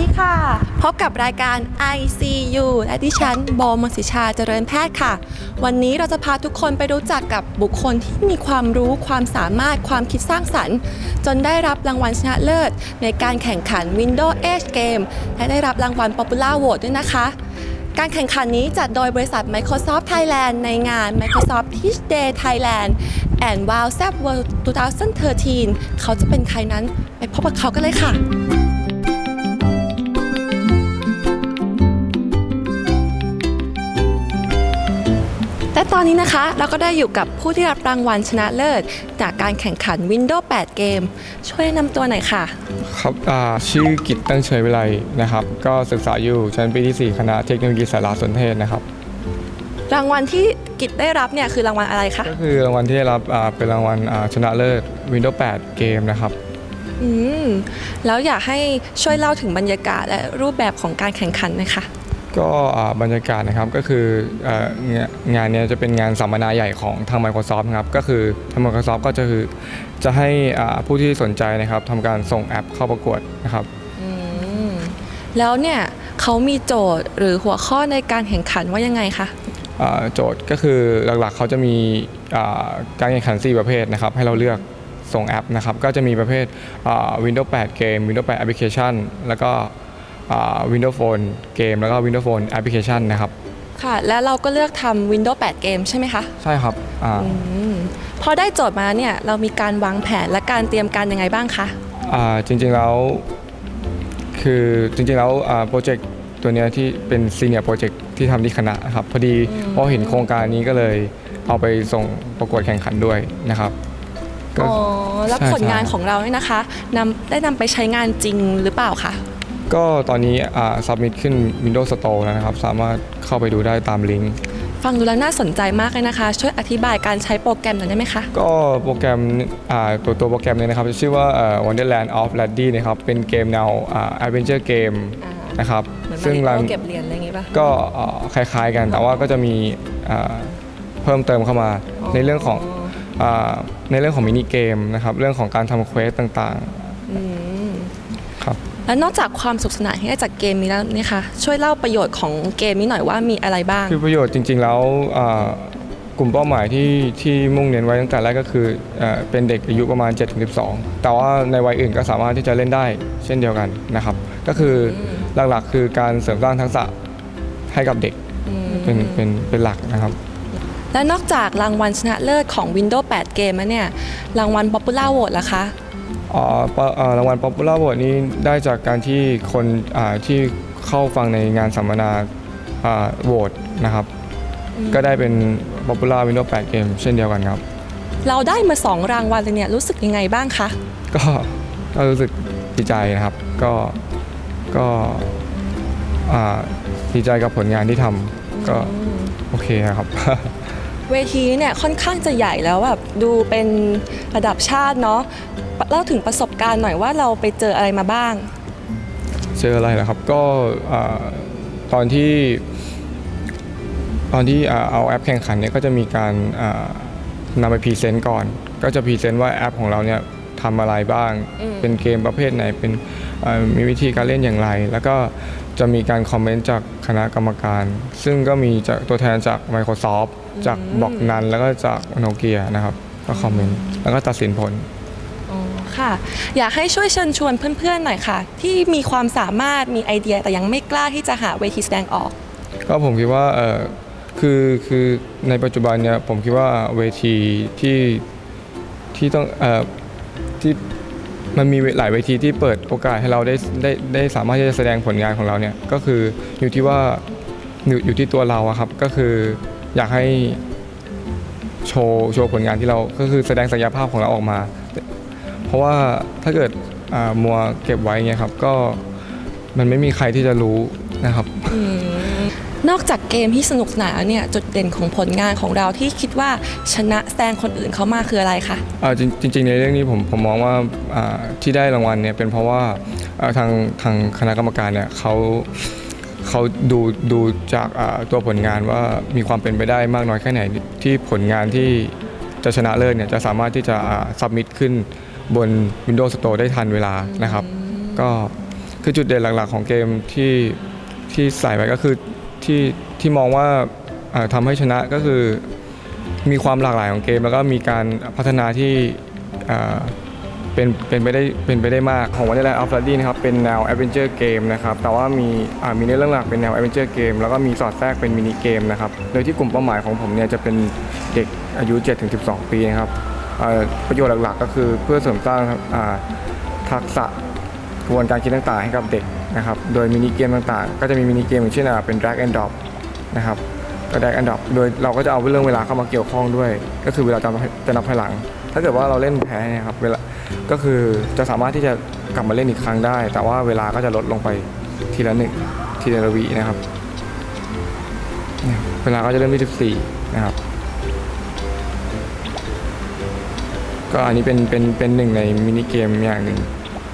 ดีค่ะ พบกับรายการ ICU และดิฉันโบมศิชาเจริญแพทย์ค่ะ วันนี้เราจะพาทุกคนไปรู้จักกับบุคคลที่มีความรู้ความสามารถความคิดสร้างสรรค์ จนได้รับรางวัลชนะเลิศ ในการแข่งขัน Windows Age Game และได้รับรางวัล Popular Award ด้วยนะคะ การแข่งขันนี้จัดโดยบริษัท Microsoft Thailand ในงาน Microsoft Teach Day Thailand and Wow s a p World 2013 เขาจะเป็นใครนั้นไปพบกับเขากันเลยค่ะ และตอนนี้นะคะเราก็ได้อยู่กับผู้ที่รับรางวัลชนะเลิศ จากการแข่งขัน Windows 8 เกม ช่วยแนะนำตัวหน่อยค่ะ ครับอ่าชื่อกิตตั้งเฉยวิไลนะครับ ก็ศึกษาอยู่ชั้นปีที่ 4 คณะเทคโนโลยีสารสนเทศนะครับ รางวัลที่กิจได้รับเนี่ยคือรางวัลอะไรคะ ก็คือรางวัลที่ได้รับอ่าเป็นรางวัลอ่าชนะเลิศ Windows 8 เกมนะครับ อืม แล้วอยากให้ช่วยเล่าถึงบรรยากาศและรูปแบบของการแข่งขันหนะคะ ก็อ่าบรรยากาศนะครับก็คือเอ่องานงานเนี้ยจะเป็นงานสัมมนาใหญ่ของทาง Microsoft นะครับก็คือทาง Microsoft ก็จะคือจะให้อ่าผู้ที่สนใจนะครับทำการส่งแอปเข้าประกวดนะครับอืมแล้วเนี่ยเขามีโจทย์หรือหัวข้อในการแข่งขันว่ายังไงคะอ่าโจทย์ก็คือหลักๆเขาจะมีอ่าการแข่งขัน 4 ประเภทนะครับ ให้เราเลือกส่งแอปนะครับ ก็จะมีประเภทอ่า Windows 8 เกม Windows 8 Application แล้วก็อ่า Windows Phone เกมแล้วก็ Windows Phone Application นะครับ ค่ะ แล้วเราก็เลือกทำ Windows 8 เกมใช่ไหมคะ ใช่ครับอ่าอืมพอได้โจทย์มาเนี่ย เรามีการวางแผนและการเตรียมการยังไงบ้างคะอ่าจริงๆแล้วคือจริงๆแล้วโปรเจกต์ตัวเนี้ยที่เป็นซีเนียร์โปรเจกต์ที่ทำที่คณะนะครับ พอดีพอเห็นโครงการนี้ก็เลยเอาไปส่งประกวดแข่งขันด้วยนะครับก็อ๋อแล้วใช่ผลงานใช่ของเราเนี่ยนะคะนำได้นำไปใช้งานจริงหรือเปล่าคะ ก็ตอนนี้อ่า submit ขึ้น Windows Store แล้วนะครับ สามารถเข้าไปดูได้ตามลิงก์ฟังดูแล้วน่าสนใจมากเลยนะคะ ช่วยอธิบายการใช้โปรแกรมหน่อยได้ไหมคะ ก็โปรแกรมอ่าตัวตัวโปรแกรมนี้นะครับชื่อว่าเอ่อ Wonderland of Laddie นะครับเป็นเกมแนวอ่า adventure game อ่านนะครับเหมือนซึ่งมารันริโอเก็บเหรียญอะไรอย่างงี้ป่ะก็เอ่อคล้ายๆกันแต่ว่าก็จะมีอ่าเพิ่มเติมเข้ามาในเรื่องของอาในเรื่องของมินิเกมนะครับเรื่องของการทำเควสต่างอืมๆครับ แล้วนอกจากความสุขสนานที่ได้จากเกมนี้แล้วเนี่ยค่ะช่วยเล่าประโยชน์ของเกมนี้หน่อยว่ามีอะไรบ้าง คือประโยชน์จริง ๆ แล้วอ่ากลุ่มเป้าหมายที่ที่มุ่งเน้นไว้ตั้งแต่แรกก็คือเอ่อเป็นเด็กอายุประมาณ 7-12 แต่ว่าในวัยอื่นก็สามารถที่จะเล่นได้เช่นเดียวกันนะครับ ก็คือหลักๆ คือการเสริมสร้างทักษะให้กับเด็กเป็นเป็นเป็นหลักนะครับ และนอกจากรางวัลชนะเลิศของ Windows 8 เกมแล้วเนี่ยรางวัล Popular Award ล่ะคะ อ๋อปะเอ่อรางวัล Popular Award นี้ได้จากการที่คนอ่าที่เข้าฟังในงานสัมมนาโหวตนะครับ ก็ได้เป็น Popular Windows 8เกมเช่นเดียวกันครับ เราได้มา2รางวัลเลยเนี่ยรู้สึกยังไงบ้างคะก็ก็รู้สึกดีใจนะครับ ก็ก็อ่าดีใจกับผลงานที่ทำก็โอเคนะครับ เวทีนี้เนี่ยค่อนข้างจะใหญ่แล้วแบบดูเป็นระดับชาติเนาะเล่าถึงประสบการณ์หน่อยว่าเราไปเจออะไรมาบ้าง เจออะไรเหรอครับก็อ่าตอนที่ตอนที่อ่าเอาแอปแข่งขันเนี่ยก็จะมีการอ่านำไปพรีเซนต์ก่อน ก็จะพรีเซนต์ว่าแอปของเราเนี่ยทำอะไรบ้างอืมเป็นเกมประเภทไหนเป็นอ่ามีวิธีการเล่นอย่างไร แล้วก็ จะมีการคอมเมนต์จากคณะกรรมการ ซึ่งก็มีจากตัวแทนจาก Microsoft จากบอกนันแล้วก็จากโนเกียนะครับก็คอมเมนต์แล้วก็ตัดสินผลอ๋อค่ะ อยากให้ช่วยเชิญชวนเพื่อนๆหน่อยค่ะ ที่มีความสามารถมีไอเดียแต่ยังไม่กล้าที่จะหาเวทีแสดงออก ก็ผมคิดว่าเออคือคือในปัจจุบันเนี่ยผมคิดว่าเวทีที่ที่ต้องเออที่ มันมีหลายเวทีที่เปิดโอกาสให้เราได้ได้ได้สามารถที่จะแสดงผลงานของเราเนี่ยก็คืออยู่ที่ว่าอยู่อยู่ที่ตัวเราอะครับก็คืออยากให้โชว์โชว์ผลงานที่เราก็คือแสดงศักยภาพของเราออกมา เพราะว่าถ้าเกิดมัวเก็บไว้เงี้ยครับก็มันไม่มีใครที่จะรู้นะครับ นอกจากเกมที่สนุกสนานแล้วเนี่ยจุดเด่นของผลงานของเราที่คิดว่าชนะแซงคนอื่นเขามากคืออะไรคะอ่าจริงจริงๆในเรื่องนี้ผมผมมองว่าอ่าที่ได้รางวัลเนี่ยเป็นเพราะว่าอ่าทางทางคณะกรรมการเนี่ยเขาเขาดูดูจากอ่าตัวผลงานว่ามีความเป็นไปได้มากน้อยแค่ไหนที่ผลงานที่จะชนะเลิศเนี่ยจะสามารถที่จะสับมิดขึ้นบน Windows Store ได้ทันเวลานะครับ ก็คือจุดเด่นหลักๆของเกมที่ที่ใส่ไปก็คือ ที่ที่มองว่าทำให้ชนะก็คือมีความหลากหลายของเกม แล้วก็มีการพัฒนาที่เป็นเป็นไปได้เป็นไปได้มากของวันนี้แหละอัลฟาดี้นะครับเป็นแนวแอดเวนเจอร์เกมนะครับแต่ว่ามีมีในเรื่องหลักเป็นแนวแอดเวนเจอร์เกมแล้วก็มีสอดแทรกเป็นมินิเกมนะครับโดยที่กลุ่มเป้าหมายของผมเนี่ยจะเป็นเด็กอายุ 7-12 ปีนะครับประโยชน์หลักๆ ก็คือเพื่อเสริมสร้างทักษะกระบวนการคิดต่างๆ ให้กับเด็ก นะครับ โดยมินิเกมต่างๆ ก็จะมีมินิเกมอย่างเช่นเป็น drag and drop นะครับก็ drag and drop โดยเราก็จะเอาเรื่องเวลาเข้ามาเกี่ยวข้องด้วย ก็คือเวลาจะจะนับถอยหลัง ถ้าเกิดว่าเราเล่นแพ้เนี่ยครับเวลาก็คือจะสามารถที่จะกลับมาเล่นอีกครั้งได้ แต่ว่าเวลาก็จะลดลงไปทีละหนึ่งทีละวินะครับเนี่ยเวลาก็จะเริ่มที่14นะครับก็อันนี้เป็นเป็นเป็นหนึ่งในมินิเกมอย่างหนึ่ง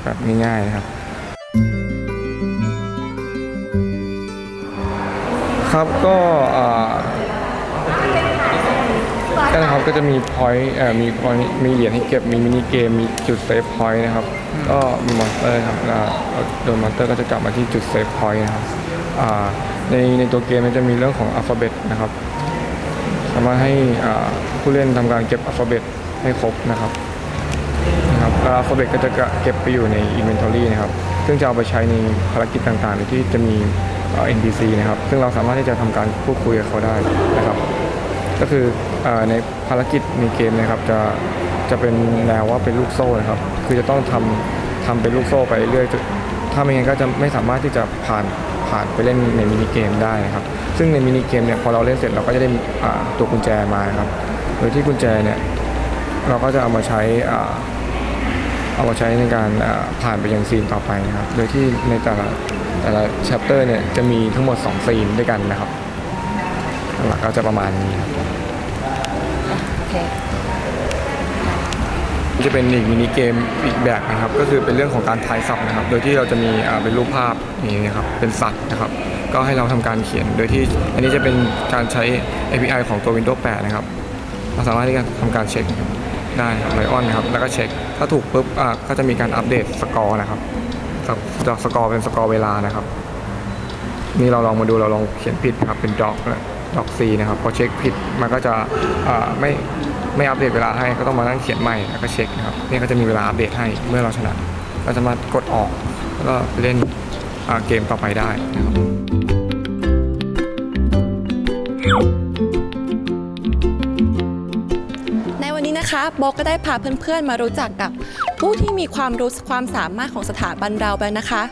แบบง่ายๆนะครับ ครับก็อ่าก็นะครับก็จะมีพอยต์มีมีเหรียญให้เก็บมีมินิเกมมีจุดเซฟพอยต์นะครับก็มีมอนสเตอร์ครับโดนมอนสเตอร์ก็จะกลับมาที่จุดเซฟพอยต์นะครับในในตัวเกมมันจะมีเรื่องของอัลฟาเบตนะครับสามารถให้ผู้เล่นทำการเก็บอัลฟาเบตให้ครบนะครับนะครับแล้วอัลฟาเบตก็จะเก็บไปอยู่ใน Inventory นะครับ ซึ่งจะเอาไปใช้ในภารกิจต่างๆที่จะมี NPC นะครับ ซึ่งเราสามารถที่จะทำการพูดคุยกับเขาได้นะครับ ก็คืออในภารกิจในเกมนะครับจะจะเป็นแนวว่าเป็นลูกโซ่นะครับ คือจะต้องทำทำเป็นลูกโซ่ไปเรื่อยๆถ้าไม่งั้นก็จะไม่สามารถที่จะผ่านผ่านไปเล่นในมินิเกมได้นะครับ ซึ่งในมินิเกมเนี่ยพอเราเล่นเสร็จเราก็จะได้ตัวกุญแจมาครับ โดยที่กุญแจเนี่ยเราก็จะเอามาใช้เอามาใช้ในการผ่านไปยังซีนต่อไปนะครับ โดยที่ในแต่ละ แต่ละ chapter เนี่ยจะมีทั้งหมด 2 ซีนด้วยกันนะครับหลักๆก็จะประมาณนี้ครับโอเคจะเป็นอีกมินิเกมอีกแบบนะครับ ก็คือเป็นเรื่องของการทายศัพท์นะครับ โดยที่เราจะมีอ่าเป็นรูปภาพอย่างนี้นะครับเป็นสัตว์นะครับ ก็ให้เราทำการเขียน โดยที่อันนี้จะเป็นการใช้ API ของตัว Windows 8 นะครับเราสามารถที่จะทำการเช็คได้ครับไลออนนะครับ แล้วก็เช็ค ถ้าถูกปุ๊บอ่าก็จะมีการอัปเดตสกอร์นะครับ จากสกอร์เป็นสกอร์เวลานะครับ นี่เราลองมาดูเราลองเขียนผิดนะครับเป็นดอกดอกซีนะครับพอเช็คผิดมันก็จะไม่ไม่อัปเดตเวลาให้ก็ต้องมานั่งเขียนใหม่แล้วก็เช็คนะครับนี่ก็จะมีเวลาอัปเดตให้เมื่อเราชนะก็สามากดออกแล้วก็เล่นเกมต่อไปได้นะครับ นะคะโบก็ได้พาเพื่อนๆมารู้จักกับผู้ที่มีความรู้ความสามารถของสถาบันเราไปนะคะ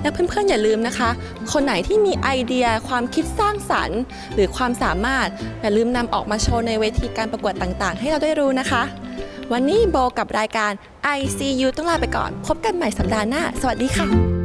และเพื่อนๆอย่าลืมนะคะ คนไหนที่มีไอเดียความคิดสร้างสรรค์ หรือความสามารถอย่าลืมนำออกมาโชว์ในเวทีการประกวดต่างๆ ให้เราได้รู้นะคะ วันนี้โบกับรายการ ICU ต้องลาไปก่อน พบกันใหม่สัปดาห์หน้า สวัสดีค่ะ